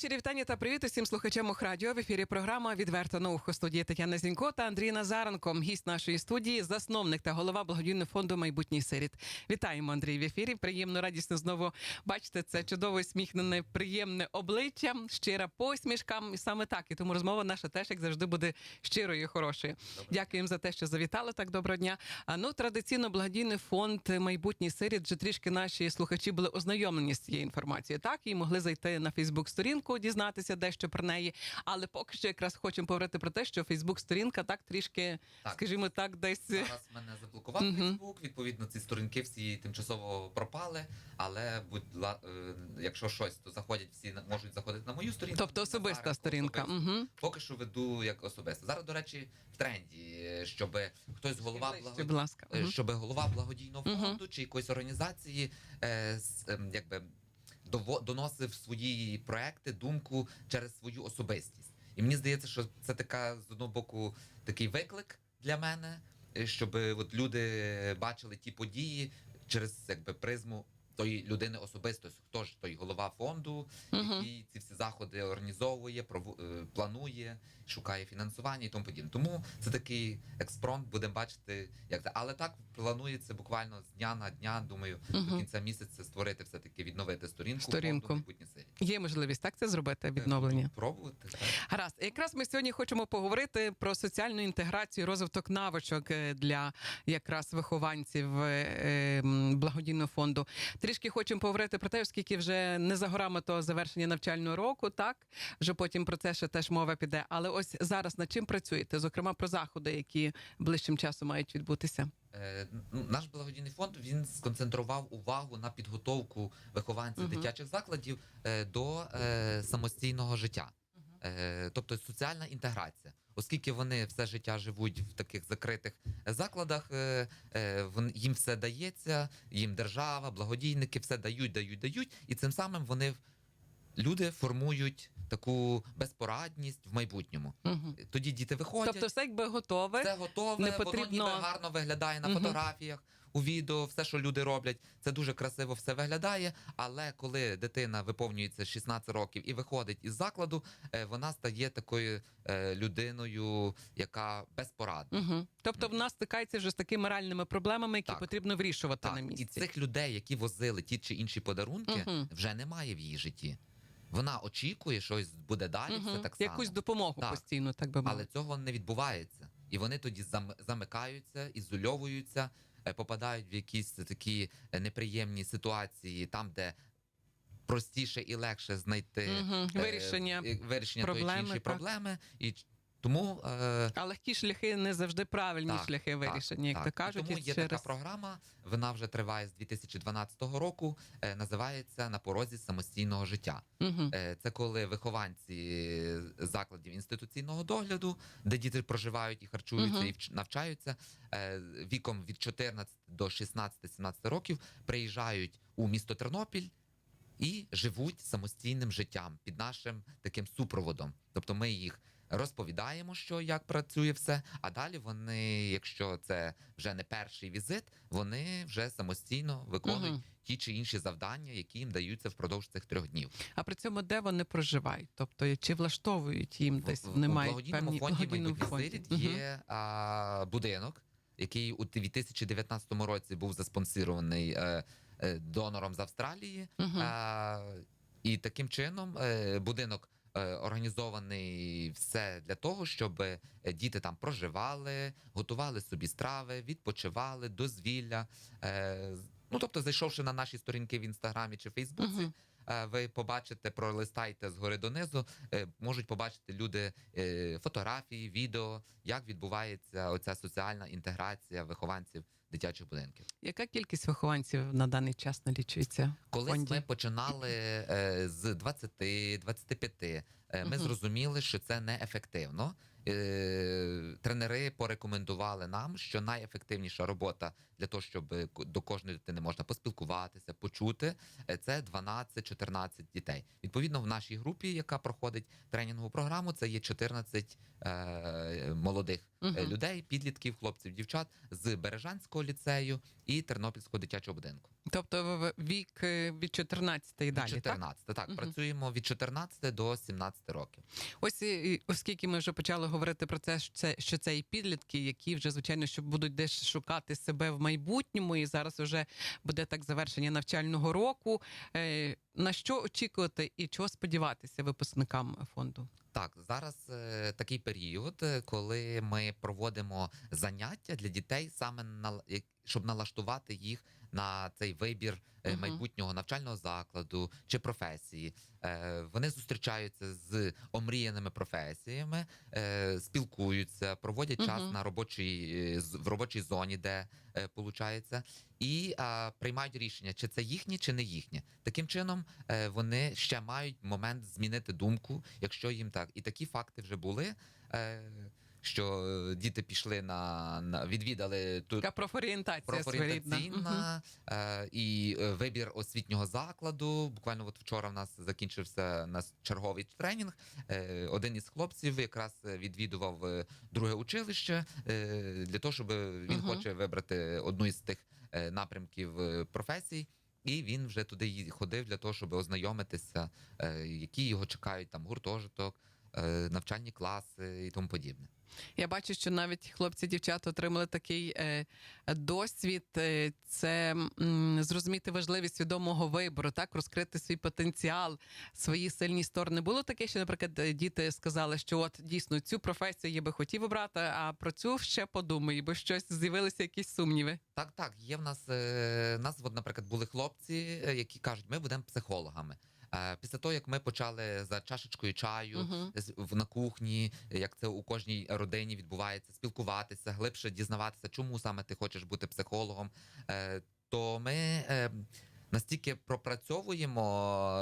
щирі вітання та привіт усім слухачам Охрадіо. В ефірі програма Відверто на ухо студії Тетяна Зінько та Андрій Назаренко, гість нашої студії, засновник та голова благодійного фонду Майбутній сиріт. Вітаємо, Андрій, в ефірі. Приємно, радісно знову бачите це чудово усміхнене, приємне обличчя, щира посмішка. І саме так. І тому розмова наша теж, як завжди, буде щирою і хорошою. Дякуємо за те, що завітали. Так доброго дня. А ну традиційно благодійний фонд Майбутній сиріт. Вже трішки наші слухачі були ознайомлені з цією інформацією. Так і могли зайти на Фейсбук-сторінку, дізнатися дещо про неї. Але поки що якраз хочемо поговорити про те, що Фейсбук-сторінка так трішки, Так. скажімо так, десь Зараз мене заблокував Фейсбук. Відповідно, ці сторінки всі тимчасово пропали. Але будь ла- е, якщо щось, то заходять всі можуть заходити на мою сторінку. тобто особиста Назаренко, сторінка. Угу. Поки що веду як особисто. Зараз, до речі, в тренді, щоб хтось голова Будь благодійного ласка. Е, щоб голова благодійного фонду чи якоїсь організації е, ем, якби доносив свої проекти, думку через свою особистість. І мені здається, що це така з одного боку такий виклик для мене, е, щоб от люди бачили ті події через якби призму. Тої людини особисто, хто ж той голова фонду, який ці всі заходи організовує, е, планує, шукає фінансування і тому подібне. Тому це такий експромт, будемо бачити, як це. Але так планується буквально з дня на дня. Думаю, до кінця місяця створити все таки відновити сторінку. Сторінку. фонду «Майбутнє серії». Є можливість так це зробити відновлення. Буду Пробувати. Так. Гаразд, якраз ми сьогодні хочемо поговорити про соціальну інтеграцію, розвиток навичок е, для якраз вихованців е, благодійного фонду. Трішки хочемо поговорити про те, оскільки вже не за горами того завершення навчального року, так вже потім про це ще теж мова піде. Але ось зараз над чим працюєте? Зокрема, про заходи, які ближчим часом мають відбутися. Е, ну, Наш благодійний фонд він сконцентрував увагу на підготовку вихованців Мгм. дитячих закладів е, до е, самостійного життя. Е, Тобто соціальна інтеграція, оскільки вони все життя живуть в таких закритих закладах, е, е, їм все дається, їм держава, благодійники все дають, дають, дають, і цим самим вони люди формують таку безпорадність в майбутньому. Угу. Тоді діти виходять. Тобто, все якби готове. Це готове, не воно ніби гарно виглядає на угу. фотографіях, у відео, все, що люди роблять, це дуже красиво все виглядає. Але коли дитина виповнюється 16 років і виходить із закладу, е, вона стає такою е, людиною, яка безпорадна. Угу. Тобто, в нас стикається вже з такими реальними проблемами, які Так. потрібно вирішувати на Так, місці. і цих людей, які возили ті чи інші подарунки, Мгм. вже немає в її житті. Вона очікує, щось буде далі, Мгм. все так само. Якусь допомогу Так. постійно, так би Але цього не відбувається. І вони тоді зам- замикаються, ізольовуються, попадають в якісь такі е, неприємні ситуації, там, де простіше і легше знайти угу. е, Вирішення е, вирішення тої чи проблеми, іншої так. проблеми. І тому е, А легкі шляхи не завжди правильні так, шляхи вирішення, як так, то кажуть. Тому є через... така програма. Вона вже триває з 2012 року. е, Називається на порозі самостійного життя. Мгм. Е, Це коли вихованці закладів інституційного догляду, де діти проживають і харчуються, Мгм. і вч- навчаються е, віком від 14 до 16-17 років, приїжджають у місто Тернопіль. І живуть самостійним життям під нашим таким супроводом. Тобто ми їх розповідаємо, що як працює все. А далі вони, якщо це вже не перший візит, вони вже самостійно виконують Мгм. ті чи інші завдання, які їм даються впродовж цих трьох днів. А при цьому де вони проживають? Тобто чи влаштовують їм десь В- мають благодійному певні фонді благодійному «Майбутнє фонді. Сиріт» Мгм. є а, будинок, який у 2019 році був заспонсірований е, е, донором з Австралії. Мгм. А, і таким чином е, будинок. Е, Організований все для того, щоб е, діти там проживали, готували собі страви, відпочивали, дозвілля. Е, Ну тобто, зайшовши на наші сторінки в інстаграмі чи Фейсбуці, Мгм. е, ви побачите, пролистайте згори донизу, можуть побачити люди фотографії, відео, як відбувається оця соціальна інтеграція вихованців дитячих будинків. Яка кількість вихованців на даний час налічується? Колись фонді? ми починали е, з 20-25, е, ми угу. зрозуміли, що це неефективно. Е, Тренери порекомендували нам, що найефективніша робота для того, щоб е, до кожної дитини можна поспілкуватися, почути, е, це 12-14 дітей. Відповідно, в нашій групі, яка проходить тренінгову програму, це є 14 е, молодих Мгм. людей, підлітків, хлопців, дівчат з Бережанського ліцею і Тернопільського дитячого будинку. Тобто вік е, від 14 і далі, від так? Так, Мгм. працюємо від 14 до 17 років. Ось і оскільки ми вже почали говорити про це, що це що це і підлітки, які вже звичайно що будуть десь шукати себе в майбутньому, і зараз вже буде так завершення навчального року. Е, На що очікувати і чого сподіватися випускникам фонду? Так, зараз е, такий період, е, коли ми проводимо заняття для дітей, саме на щоб налаштувати їх на цей вибір е, Мгм. майбутнього навчального закладу чи професії. Е, Вони зустрічаються з омріяними професіями, е, спілкуються, проводять час на робочій в робочій зоні, де получається, і приймають рішення, чи це їхнє, чи не їхнє. Таким чином вони ще мають момент змінити думку, якщо їм так. І такі факти вже були. Що е, діти пішли на, на відвідали ту Така профорієнтація профорієнтаційна е, і е, вибір освітнього закладу. Буквально от вчора в нас закінчився нас черговий тренінг. Е, один із хлопців якраз відвідував е, друге училище е, для того, щоб він Мгм. хоче вибрати одну із тих напрямків професій. І він вже туди ходив для того, щоб ознайомитися, які його чекають там гуртожиток, навчальні класи і тому подібне. Я бачу, що навіть хлопці, дівчата отримали такий е, досвід. Е, це зрозуміти важливість свідомого вибору, так розкрити свій потенціал, свої сильні сторони. Було таке, що, наприклад, е, діти сказали, що от дійсно цю професію я би хотів обрати, а про цю ще подумаю, бо щось з'явилися якісь сумніви. Так, так. Є в нас е, нас, от, наприклад, були хлопці, які кажуть, ми будемо психологами. Е, Після того, як ми почали за чашечкою чаю в на кухні, як це у кожній родині відбувається, спілкуватися, глибше дізнаватися, чому саме ти хочеш бути психологом, е, то ми. е, Настільки пропрацьовуємо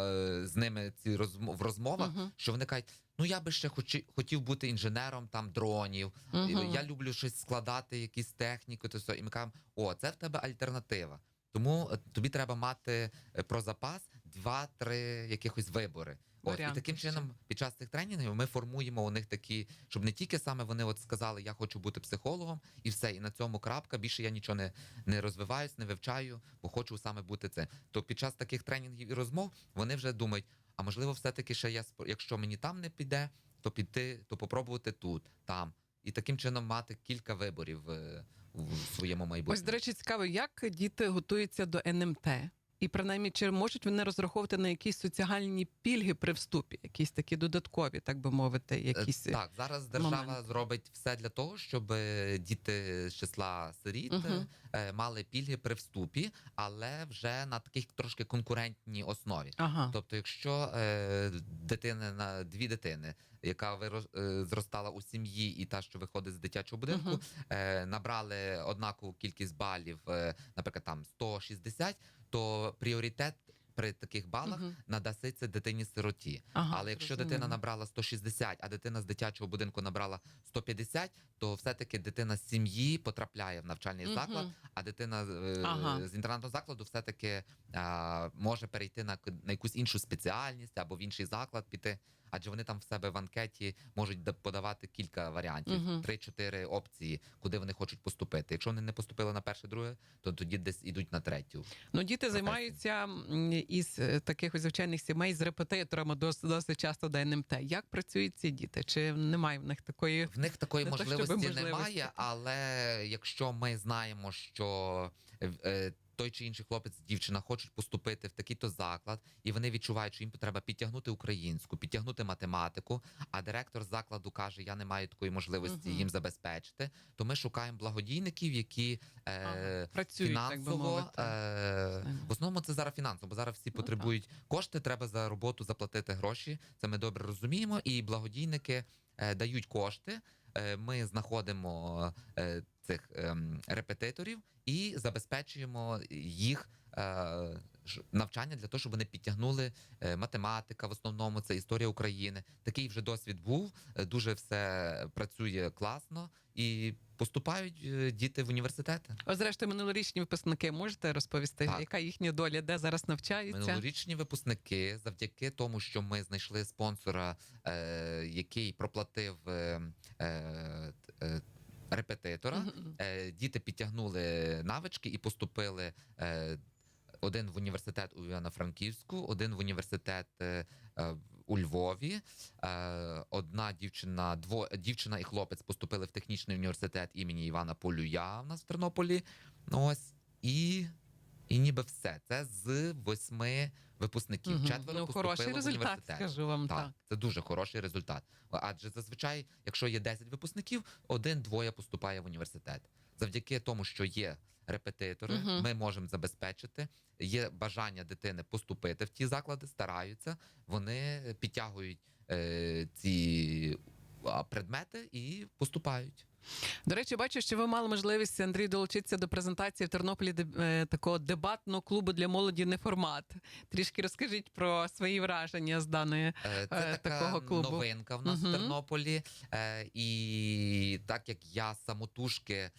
з ними ці розмо- в розмовах, Мгм. що вони кажуть: ну я би ще хочі, хотів бути інженером там дронів, Мгм. я люблю щось складати, якісь техніки, то все. І ми кажемо, о, це в тебе альтернатива. Тому тобі треба мати про запас два-три якихось вибори. От, і таким чином, під час цих тренінгів ми формуємо у них такі, щоб не тільки саме вони от сказали, я хочу бути психологом, і все, і на цьому крапка. Більше я нічого не, не розвиваюсь, не вивчаю, бо хочу саме бути це. То під час таких тренінгів і розмов вони вже думають, а можливо, все-таки ще я якщо мені там не піде, то піти, то попробувати тут, там. І таким чином мати кілька виборів е, в своєму майбутньому. Ось, до речі, цікаво, як діти готуються до НМТ. І принаймні, чи можуть вони розраховувати на якісь соціальні пільги при вступі, якісь такі додаткові, так би мовити, Е, якісь Так, зараз держава момент. зробить все для того, щоб е, діти з числа сиріт е, мали пільги при вступі, але вже на таких трошки конкурентній основі. ага. Тобто, якщо е, дитина на дві дитини, яка вирос, е, зростала у сім'ї, і та, що виходить з дитячого будинку, е, набрали однакову кількість балів, е, наприклад, там 160, то пріоритет при таких балах Мгм. надаситься дитині сироті. Ага, Але якщо зрозуміло. дитина набрала 160, а дитина з дитячого будинку набрала 150, то все-таки дитина з сім'ї потрапляє в навчальний Мгм. заклад, а дитина е, Ага. з інтернатного закладу все-таки а, може перейти на, на якусь іншу спеціальність або в інший заклад піти. Адже вони там в себе в анкеті можуть да- подавати кілька варіантів, три-чотири опції, куди вони хочуть поступити. Якщо вони не поступили на перше, друге, то тоді десь ідуть на третю. Ну, діти професії. займаються із е, таких ось звичайних сімей з репетиторами дос- досить часто до НМТ. Як працюють ці діти? Чи немає в них такої? В них такої можливості можливості. немає, але якщо ми знаємо, що е, е, той чи інший хлопець, дівчина хочуть поступити в такий-то заклад, і вони відчувають, що їм треба підтягнути українську, підтягнути математику. А директор закладу каже: Я не маю такої можливості їм забезпечити. То ми шукаємо благодійників, які е, працюють, так фінансово мовити. е, в основному це зараз фінансово, бо зараз всі Ну, потребують кошти. Треба за роботу заплатити гроші. Це ми добре розуміємо. І благодійники е, дають кошти. Е, Ми знаходимо е, цих ем, репетиторів і забезпечуємо їх е, навчання для того, щоб вони підтягнули е, математика. В основному це історія України. Такий вже досвід був. е, Дуже все працює класно і поступають діти в університети. Ось, зрештою, минулорічні випускники можете розповісти, Так. яка їхня доля, де зараз навчаються? Минулорічні випускники, завдяки тому, що ми знайшли спонсора, е, який проплатив е, е, репетитора. Е, діти підтягнули навички і поступили. Е, один в університет у Івано-Франківську, один в університет е, у Львові. Е, Одна дівчина, дво, дівчина і хлопець поступили в технічний університет імені Івана Полюя в нас в Тернополі. Ну, Ось і, і ніби все. Це з восьми випускників. Мгм. Четверо ну, хороший в результат, університет. скажу вам так. Так, це дуже хороший результат. Адже зазвичай, якщо є 10 випускників, один-двоє поступає в університет. Завдяки тому, що є репетитори, Мгм. ми можемо забезпечити. Є бажання дитини поступити в ті заклади, стараються. Вони підтягують е, ці предмети і поступають. До речі, бачу, що ви мали можливість Андрій долучитися до презентації в Тернополі е, такого дебатного клубу для молоді неформат. Трішки розкажіть про свої враження з даної. Е, Це Е, така такого клубу. новинка в нас Мгм. в Тернополі. І так як я самотужки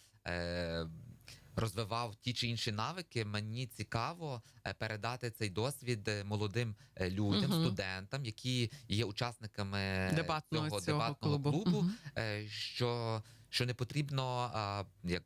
розвивав ті чи інші навики, мені цікаво передати цей досвід молодим людям, Мгм. студентам, які є учасниками Дебатного цього цього дебатного клубу. клубу. Е, що, що не потрібно а, як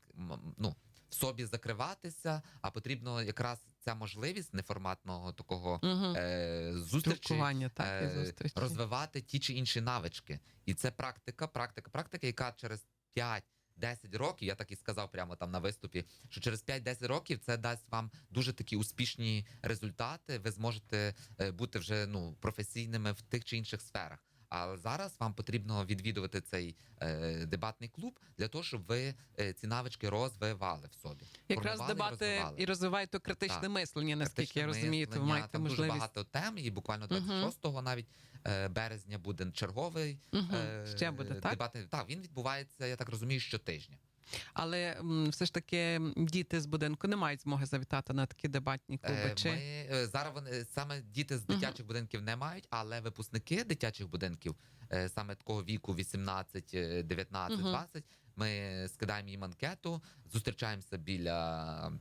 ну, в собі закриватися, а потрібно якраз ця можливість неформатного такого Мгм. е, зустрічі так, е, зустрічі. розвивати ті чи інші навички. І це практика, практика, практика, яка через 5-10 років, я так і сказав прямо там на виступі, що через 5-10 років це дасть вам дуже такі успішні результати. Ви зможете е, бути вже ну професійними в тих чи інших сферах. Але зараз вам потрібно відвідувати цей е, дебатний клуб для того, щоб ви е, ці навички розвивали в собі. Якраз формували і дебати розвивали. і розвивають то критичне Так. мислення, наскільки я розумію, то ви мислення, маєте там можливість. дуже багато тем, і буквально Мгм. 26-го навіть е, березня буде черговий Мгм. е, Ще буде, так? дебати. Так, він відбувається, я так розумію, щотижня. Але м, все ж таки діти з будинку не мають змоги завітати на такі дебатні клуби. Е, Чи Ми е, зараз вони саме діти з дитячих будинків не мають, але випускники дитячих будинків, е, саме такого віку 18, е, 19, Мгм. 20, ми скидаємо їм анкету, зустрічаємося біля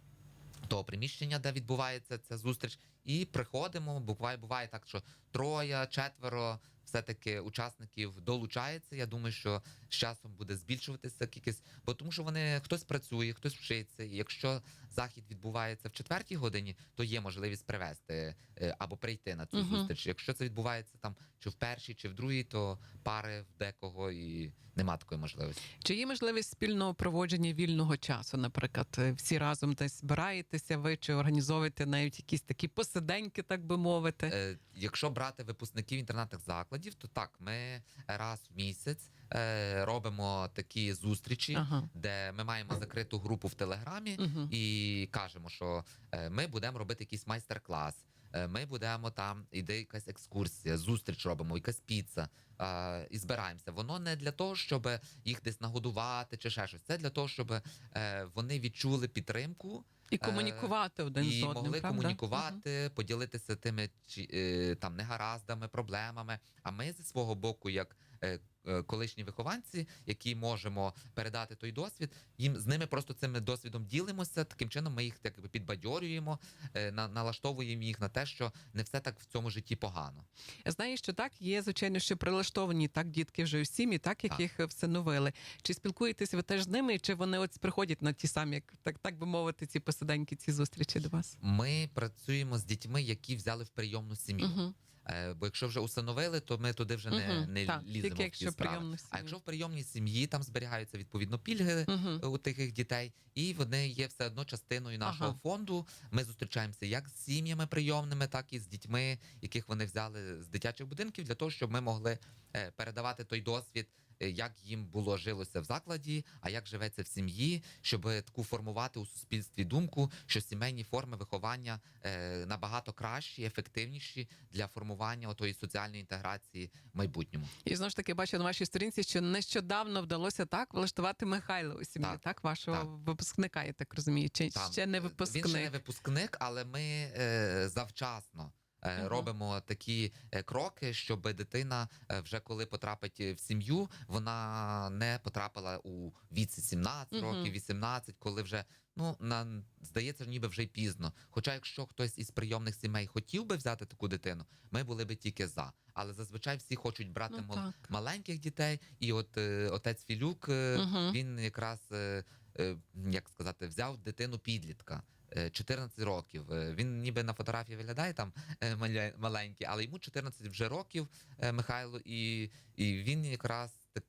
того приміщення, де відбувається ця зустріч, і приходимо. Буває, буває так, що троє, четверо. Все-таки учасників долучається. Я думаю, що з часом буде збільшуватися кількість, бо тому, що вони хтось працює, хтось вчиться. І якщо захід відбувається в четвертій годині, то є можливість привезти е, або прийти на цю Мгм. зустріч. Якщо це відбувається там чи в першій, чи в другій, то пари в декого і нема такої можливості. Чи є можливість спільного проводження вільного часу? Наприклад, е, всі разом десь збираєтеся, ви чи організовуєте навіть якісь такі посиденьки, так би мовити? Е, якщо брати випускників інтернатних закладів, то так, ми раз в місяць е, робимо такі зустрічі, Ага. де ми маємо закриту групу в Телеграмі Угу. і кажемо, що е, ми будемо робити якийсь майстер-клас. е, Ми будемо там, іде якась екскурсія, зустріч робимо, якась піца е, і збираємося. Воно не для того, щоб їх десь нагодувати чи ще щось. Це для того, щоб е, вони відчули підтримку І комунікувати один з і могли правда? комунікувати, поділитися тими чи, е, там негараздами, проблемами. А ми зі свого боку, як е, е, колишні вихованці, які можемо передати той досвід, їм з ними просто цим досвідом ділимося. Таким чином ми їх якби підбадьорюємо, е, на, налаштовуємо їх на те, що не все так в цьому житті погано. Я знаю, що так є, звичайно, що прилаштовані так дітки вже у сім'ї, так яких всиновили. Чи спілкуєтеся ви теж з ними, чи вони от приходять на ті самі, так, так би мовити, ці посиденьки, ці зустрічі до вас? Ми працюємо з дітьми, які взяли в прийомну сім'ю. Угу. Е, бо якщо вже установили, то ми туди вже не, Мгм. не Так, ліземо. тільки в ті якщо справи. А якщо в прийомній сім'ї там зберігаються відповідно пільги Угу. у тих дітей, і вони є все одно частиною нашого Ага. фонду. Ми зустрічаємося як з сім'ями прийомними, так і з дітьми, яких вони взяли з дитячих будинків, для того, щоб ми могли е, передавати той досвід. Е, Як їм було жилося в закладі, а як живеться в сім'ї, щоб таку формувати у суспільстві думку, що сімейні форми виховання е, набагато кращі, ефективніші для формування отої соціальної інтеграції в майбутньому. І знову ж таки бачу на вашій сторінці, що нещодавно вдалося так влаштувати Михайла у сім'ї, так, Так, вашого так. випускника, я так розумію. Чи Там, ще не е, випускник? Він ще не випускник, але ми е, завчасно. Е, Робимо такі е, кроки, щоб дитина е, вже коли потрапить в сім'ю, вона не потрапила у віці 17 Мгм. років, 18, коли вже ну на здається, ніби вже й пізно. Хоча, якщо хтось із прийомних сімей хотів би взяти таку дитину, ми були би тільки за. Але зазвичай всі хочуть брати Ну, так. маленьких дітей, і от е, отець Філюк е, Мгм. він якраз е, е, як сказати, взяв дитину підлітка. Е, 14 років. Е, Він ніби на фотографії виглядає там е, маленький, але йому 14 вже років е, Михайло, і, і він якраз так-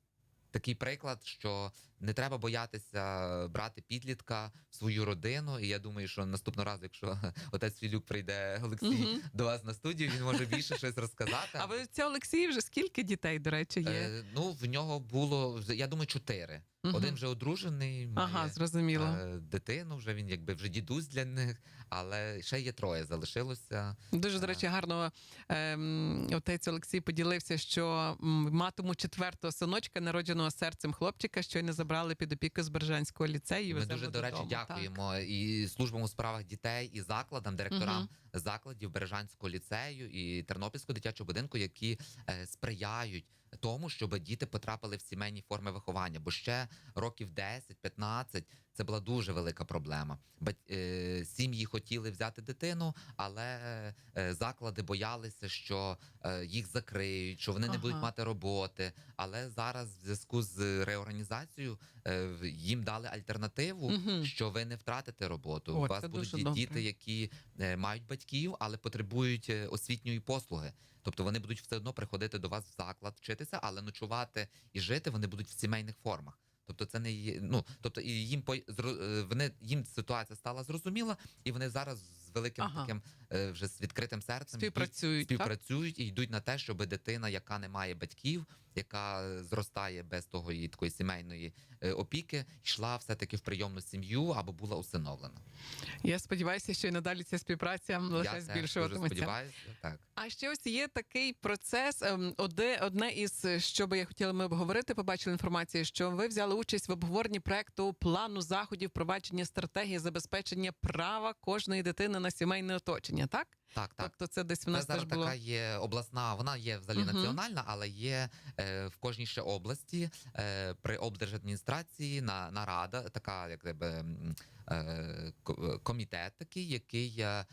такий приклад, що не треба боятися брати підлітка в свою родину. І я думаю, що наступного разу, якщо отець Філюк прийде Олексій Мгм. до вас на студію, він може більше щось розказати. А ви це Олексій вже скільки дітей, до речі, є? Е, ну, в нього було я думаю, чотири. Мгм. Один вже одружений, має Ага, зрозуміло. е, дитину. Вже він якби вже дідусь для них, але ще є троє. Залишилося. Дуже, до речі, гарно ем, отець Олексій поділився, що матиму четвертого синочка, народженого серцем хлопчика, що й не забрали під опіку з Бережанського ліцею. Ми дуже до речі додому. дякуємо і службам у справах дітей, і закладам, директорам Мгм. закладів Бережанського ліцею і Тернопільського дитячого будинку, які е, сприяють. Тому, щоб діти потрапили в сімейні форми виховання, бо ще років 10-15 це була дуже велика проблема. Е, сім'ї хотіли взяти дитину, але е, заклади боялися, що е, їх закриють, що вони не Ага. будуть мати роботи. Але зараз, в зв'язку з реорганізацією, їм дали альтернативу, Мгм. що ви не втратите роботу. О, У вас будуть дуже ді- добре. діти, які мають батьків, але потребують освітньої послуги. Тобто вони будуть все одно приходити до вас в заклад вчитися, але ночувати і жити вони будуть в сімейних формах. Тобто це не є. Ну тобто і їм е, вони їм ситуація стала зрозуміла, і вони зараз з великим Ага. таким вже з відкритим серцем Співпрацюють. співпрацюють і йдуть на те, щоб дитина, яка не має батьків, яка зростає без того її такої сімейної е, опіки, йшла все таки в прийомну сім'ю або була усиновлена. Я сподіваюся, що і надалі ця співпраця лише збільшуватиметься. сподіваюся. Так. А ще ось є такий процес. ем, Одне, одне із що би я хотіла ми обговорити, побачили інформацію, що ви взяли участь в обговоренні проекту плану заходів впровадження стратегії забезпечення права кожної дитини на сімейне оточення. Так, Так, так. тобто це десь в Це зараз теж було. така є обласна, вона є взагалі Мгм. національна, але є е, в кожній ще області е, при облдержадміністрації на нарада, така як би е, комітет такий, який е,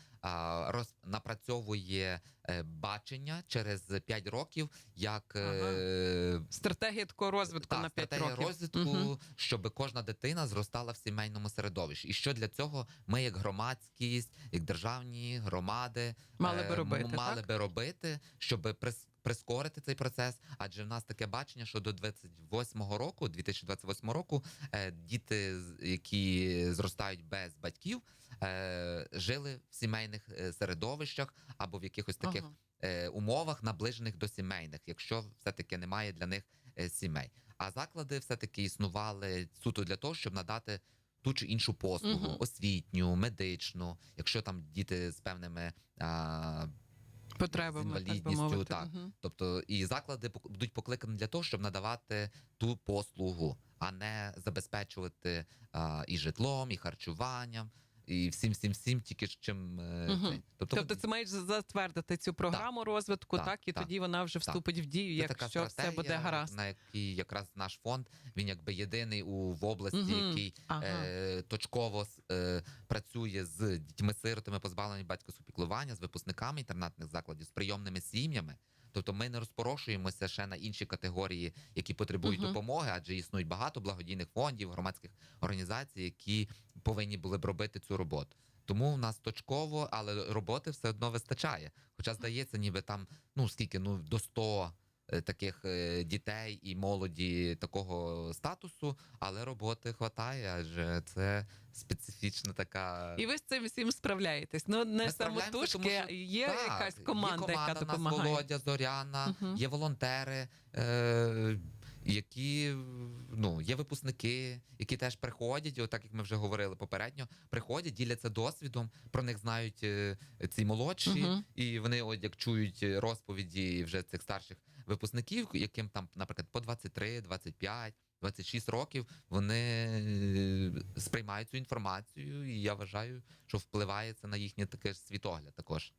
роз, напрацьовує е, бачення через 5 років, як е, Стратегія такого розвитку та, на 5 стратегія років. розвитку, угу. щоб кожна дитина зростала в сімейному середовищі. І що для цього ми, як громадськість, як державні громади, Мали би е, робити, м- мали так? би робити, щоб прис- прискорити цей процес. Адже в нас таке бачення, що до 28-го року, 2028 року, е, діти, які зростають без батьків, е, жили в сімейних е, середовищах або в якихось таких Ага. умовах, наближених до сімейних, якщо все-таки немає для них сімей. А заклади все-таки існували суто для того, щоб надати ту чи іншу послугу, Мгм. освітню, медичну, якщо там діти з певними. А, Потребами, з інвалідністю, Так, так. Угу. Тобто і заклади будуть покликані для того, щоб надавати ту послугу, а не забезпечувати а, і житлом, і харчуванням, і всім, всім, всім, тільки з чим. цей. Тобто, Тобто це маєш затвердити цю програму розвитку, так, Так, і так, тоді вона вже так. вступить в дію, Це якщо все буде гаразд. на якій якраз наш фонд він якби єдиний у в області, Мгм. який Ага. е, точково е, працює з дітьми-сиротами, позбавленими батьківського піклування, з випускниками інтернатних закладів, з прийомними сім'ями. Тобто ми не розпорошуємося ще на інші категорії, які потребують Мгм. допомоги, адже існують багато благодійних фондів, громадських організацій, які повинні були б робити цю роботу. Тому в нас точково, але роботи все одно вистачає. Хоча здається, ніби там ну скільки, ну до 100 е, таких е, дітей і молоді такого статусу, але роботи хватає, адже це специфічна така. І ви з цим всім справляєтесь. Ну не самотужки, тому що- є Так, якась команда, є команда яка в нас. Володя, Зоряна, Мгм. є волонтери, е, які ну, є випускники, які теж приходять, от так як ми вже говорили попередньо, приходять, діляться досвідом, про них знають е, ці молодші, Мгм. і вони, от як чують розповіді вже цих старших випускників, яким там, наприклад, по 23, 25, 26 років, вони е, сприймають цю інформацію, і я вважаю, що впливає це на їхнє таке світогляд також.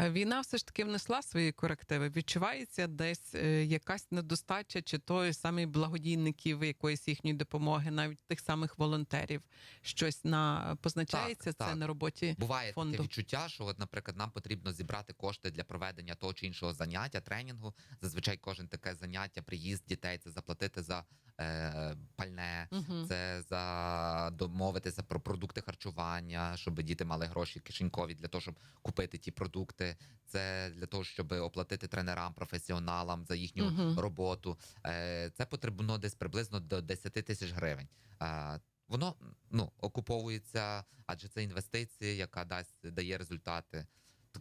Війна все ж таки внесла свої корективи. Відчувається десь е, якась недостача, чи то самі благодійників якоїсь їхньої допомоги, навіть тих самих волонтерів. Щось на позначається Так, це так. на роботі. Буває фонду. таке відчуття, що, от, наприклад, нам потрібно зібрати кошти для проведення того чи іншого заняття, тренінгу. Зазвичай кожен таке заняття, приїзд дітей, це заплатити за е, пальне, Угу. це за домовитися про продукти харчування, щоб діти мали гроші кишенькові для того, щоб купити ті продукти. Це для того, щоб оплатити тренерам, професіоналам за їхню Мгм. роботу. Е, Це потрібно десь приблизно до 10 тисяч гривень. Е, Воно ну окуповується, адже це інвестиція, яка дасть дає результати.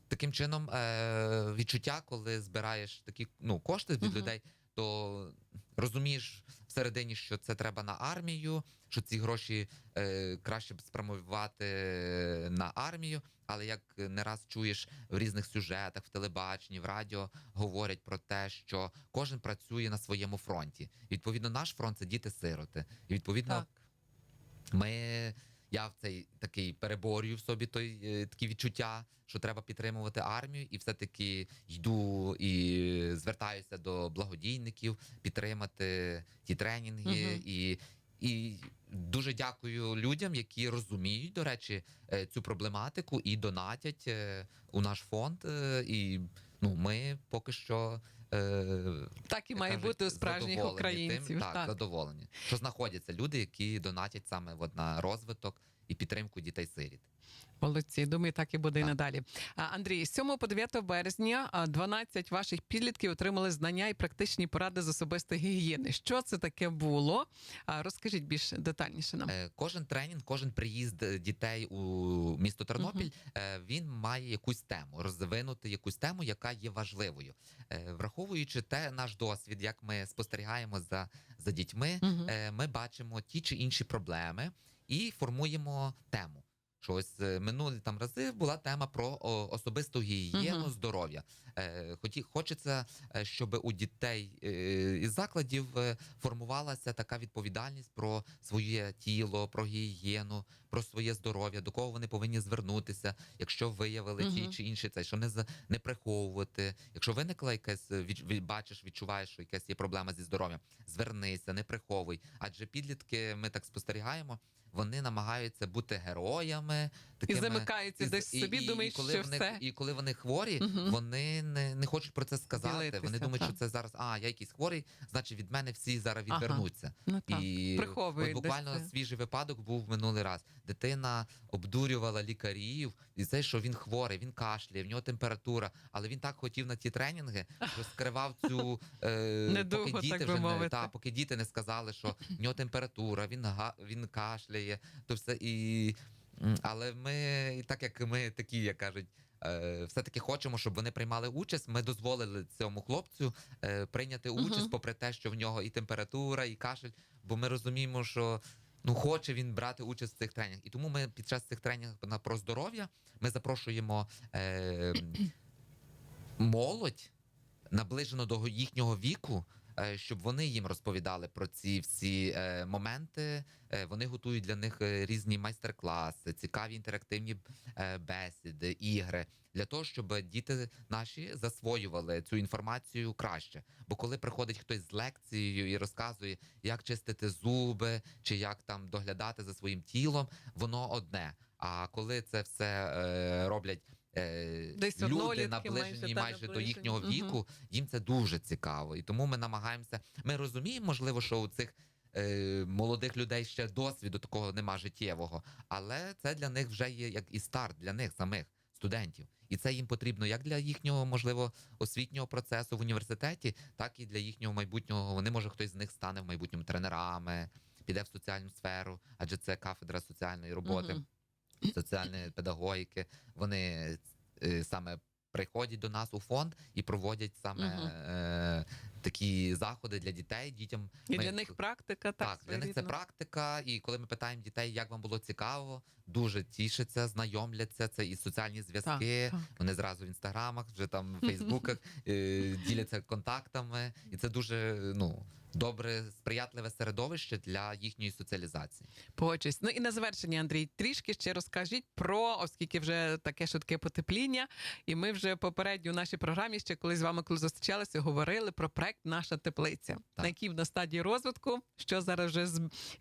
Таким чином, е, відчуття, коли збираєш такі ну кошти від Мгм. людей, то розумієш всередині, що це треба на армію, що ці гроші е, краще б спрямувати на армію. Але як не раз чуєш в різних сюжетах, в телебаченні, в радіо говорять про те, що кожен працює на своєму фронті. Відповідно, наш фронт це діти-сироти. І відповідно, Так. ми. Я в цей такий переборюю в собі той е, такі відчуття, що треба підтримувати армію, і все-таки йду і звертаюся до благодійників підтримати ті тренінги. Мгм. І, і дуже дякую людям, які розуміють, до речі, е, цю проблематику і донатять е, у наш фонд. е, І ну, ми поки що. Так і має кажуть, бути у справжніх українців. Тим, так, так. задоволені. Що знаходяться люди, які донатять саме на розвиток і підтримку дітей-сиріт. Молодці, думаю, так і буде і надалі. Андрій, з 7 по 9 березня а, 12 ваших підлітків отримали знання і практичні поради з особистої гігієни. Що це таке було? Розкажіть більш детальніше нам. Е, Кожен тренінг, кожен приїзд е, дітей у місто Тернопіль, е, він має якусь тему, розвинути якусь тему, яка є важливою. Враховуючи те, наш досвід, як ми спостерігаємо за, за дітьми, е, ми бачимо ті чи інші проблеми і формуємо тему. Що ось е, минулі там рази була тема про особисту гігієну, Мгм. здоров'я. Е, Хоті, хочеться, е, щоб у дітей із закладів формувалася така відповідальність про своє тіло, про гігієну, про своє здоров'я, до кого вони повинні звернутися, якщо виявили ті чи інші це, що не не приховувати. Якщо виникла якась від- бачиш, відчуваєш, що якась є проблема зі здоров'ям, звернися, не приховуй. Адже підлітки, ми так спостерігаємо, вони намагаються бути героями, І замикаються і десь і- собі, і- і коли що вони, все. І коли вони хворі, Мгм. вони не, не хочуть про це сказати. Ділитися, вони думають, так. що це зараз, а я якийсь хворий, значить від мене всі зараз Ага. відвернуться. Ну так. І приховують от десь буквально це. свіжий випадок був минулий раз. Дитина обдурювала лікарів і це, що він хворий, він кашляє, в нього температура, але він так хотів на ті тренінги, що скривав цю е, поки діти так вже не та, поки діти не сказали, що в нього температура, він га, він кашляє, то все і. Але ми, і так як ми такі, як кажуть, е, все-таки хочемо, щоб вони приймали участь. Ми дозволили цьому хлопцю е, прийняти участь, попри те, що в нього і температура, і кашель, бо ми розуміємо, що. Ну, хоче він брати участь в цих тренінгах. І тому ми під час цих тренінгів на про здоров'я ми запрошуємо е, молодь наближено до їхнього віку, щоб вони їм розповідали про ці всі е, моменти. Е, вони готують для них е, різні майстер-класи, цікаві інтерактивні е, бесіди, ігри для того, щоб діти наші засвоювали цю інформацію краще. Бо коли приходить хтось з лекцією і розказує, як чистити зуби, чи як там доглядати за своїм тілом, воно одне. А коли це все е, роблять. Е, Десь Люди наближені майже, майже, до їхнього віку, їм це дуже цікаво. І тому ми намагаємося. Ми розуміємо, можливо, що у цих е, молодих людей ще досвіду такого нема життєвого, але це для них вже є як і старт для них самих студентів. І це їм потрібно як для їхнього, можливо, освітнього процесу в університеті, так і для їхнього майбутнього. Вони може хтось з них стане в майбутньому тренерами, піде в соціальну сферу, адже це кафедра соціальної роботи Мгм. соціальної педагогіки. Вони е, саме приходять до нас у фонд і проводять саме такі заходи для дітей. Дітям І ми- для них практика так, так, для них це практика. І коли ми питаємо дітей, як вам було цікаво, дуже тішаться, знайомляться. Це і соціальні зв'язки. Вони зразу в інстаграмах, вже там в Фейсбуках е, діляться контактами, і це дуже ну добре сприятливе середовище для їхньої соціалізації. Погоджуюсь. Ну і на завершення, Андрій, трішки ще розкажіть про, оскільки вже таке швидке потепління, і ми вже попередньо в нашій програмі ще коли з вами коли зустрічалися, говорили про проект Наша теплиця, на якій на стадії розвитку, що зараз вже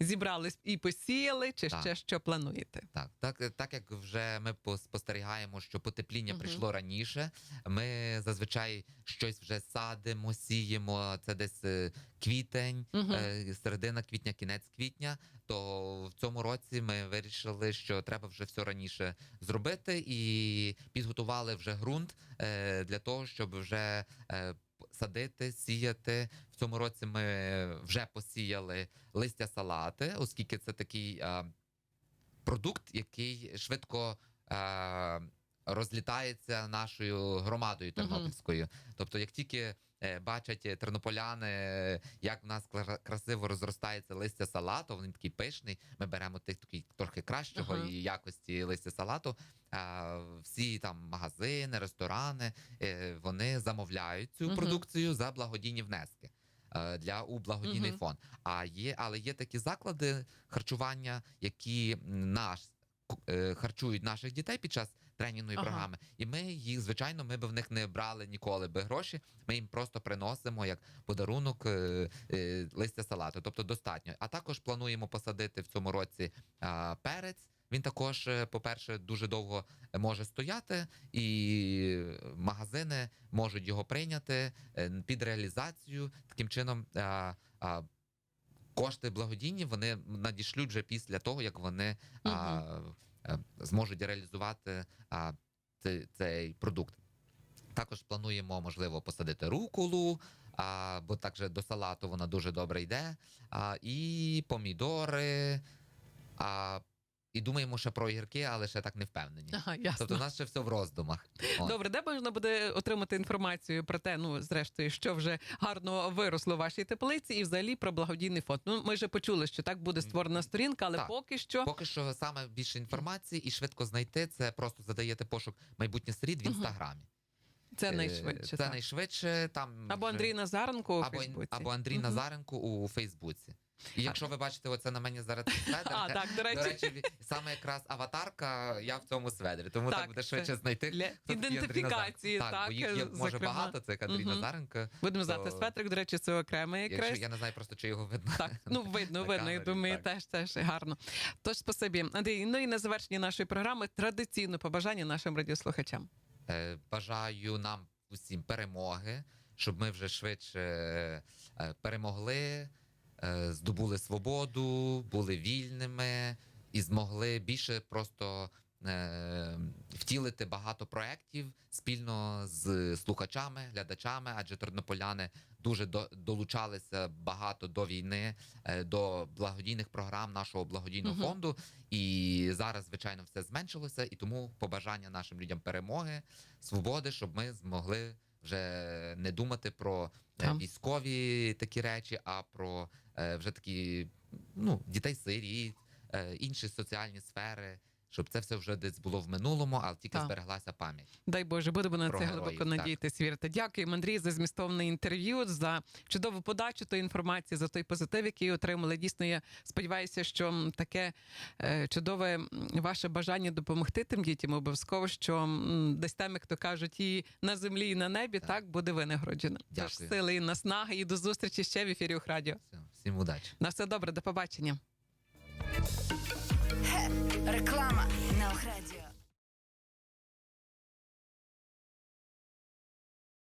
зібрались і посіяли, чи Так. ще що плануєте? Так, так, так як вже ми пос- спостерігаємо, що потепління Мгм. прийшло раніше. Ми зазвичай щось вже садимо, сіємо. Це десь е, квітень, е, середина квітня, кінець квітня. То в цьому році ми вирішили, що треба вже все раніше зробити, і підготували вже ґрунт е, для того, щоб вже садити, сіяти. В цьому році ми вже посіяли листя салати, оскільки це такий. е, продукт, який швидко е, розлітається нашою громадою тернопільською. Тобто, як тільки е, бачать тернополяни, е, як в нас кра- красиво розростається листя салату, він такий пишний. Ми беремо тих такий трохи кращого Ага. і якості листя салату. Всі там магазини, ресторани е, вони замовляють цю Мгм. продукцію за благодійні внески. е, Для у благодійний Мгм. фонд. А є, але є такі заклади харчування, які наш е, харчують наших дітей під час тренінгової Ага. програми. І ми їх, звичайно, ми би в них не брали ніколи би гроші. Ми їм просто приносимо як подарунок листя салату. Тобто достатньо. А також плануємо посадити в цьому році перець. Він також, е, по-перше, дуже довго може стояти, і магазини можуть його прийняти е, під реалізацію. Таким чином, а, кошти благодійні вони надішлють вже після того, як вони а, е, зможуть реалізувати а, цей, цей продукт. Також плануємо, можливо, посадити руколу, а, бо також до салату вона дуже добре йде. А, і помідори. А, і думаємо ще про ігрки, але ще так не впевнені. Ага, ясно. Тобто, у нас ще все в роздумах. От. Добре, де можна буде отримати інформацію про те, ну зрештою, що вже гарно виросло в вашій теплиці, і взагалі про благодійний фонд. Ну ми вже почули, що так буде створена сторінка, але Так. поки що Поки що саме більше інформації і швидко знайти це просто задаєте пошук майбутнє слід в інстаграмі. Це Е, найшвидше. Це так. найшвидше. Там Або Андрій Назаренко у або, Фейсбуці. або Андрій. Назаренко у Фейсбуці. І якщо ви бачите, оце на мені зараз сведер, А, так, до речі, до речі, саме якраз аватарка, я в цьому сведрі, тому так, Так, буде швидше знайти. для хто ідентифікації, Назаренко. так, бо їх є може зокрема. багато, це Андрій Мгм. Назаренко. будемо знати светрик, до речі, це окремий Якщо я не знаю просто, чи його видно. Так, ну видно, на видно. Я думаю, так. теж теж гарно. Тож, спасибі, Андрій. Ну і на завершення нашої програми традиційне побажання нашим радіослухачам. Е, Бажаю нам усім перемоги, щоб ми вже швидше е, перемогли, е, здобули свободу, були вільними і змогли більше просто втілити багато проєктів спільно з слухачами, глядачами, адже тернополяни дуже долучалися багато до війни, е, до благодійних програм нашого благодійного Мгм. фонду. І зараз, звичайно, все зменшилося, і тому побажання нашим людям перемоги, свободи, щоб ми змогли вже не думати про е, Там. військові такі речі, а про е, вже такі ну, дітей сиріт, е, інші соціальні сфери. Щоб це все вже десь було в минулому, але тільки Так. збереглася пам'ять. Дай Боже, будемо на Про це героїв, глибоко так. надіятись, вірити. Дякуємо, Андрій, за змістовне інтерв'ю, за чудову подачу тої інформації, за той позитив, який отримали. Дійсно, я сподіваюся, що таке е, чудове ваше бажання допомогти тим дітям обов'язково, що десь там, як то кажуть, і на землі, і на небі так, Так. буде винагороджено. Тож сили і наснаги, і до зустрічі ще в ефірі Радіо. Все, всім удачі. На все добре, до побачення. Реклама на Охрадіо.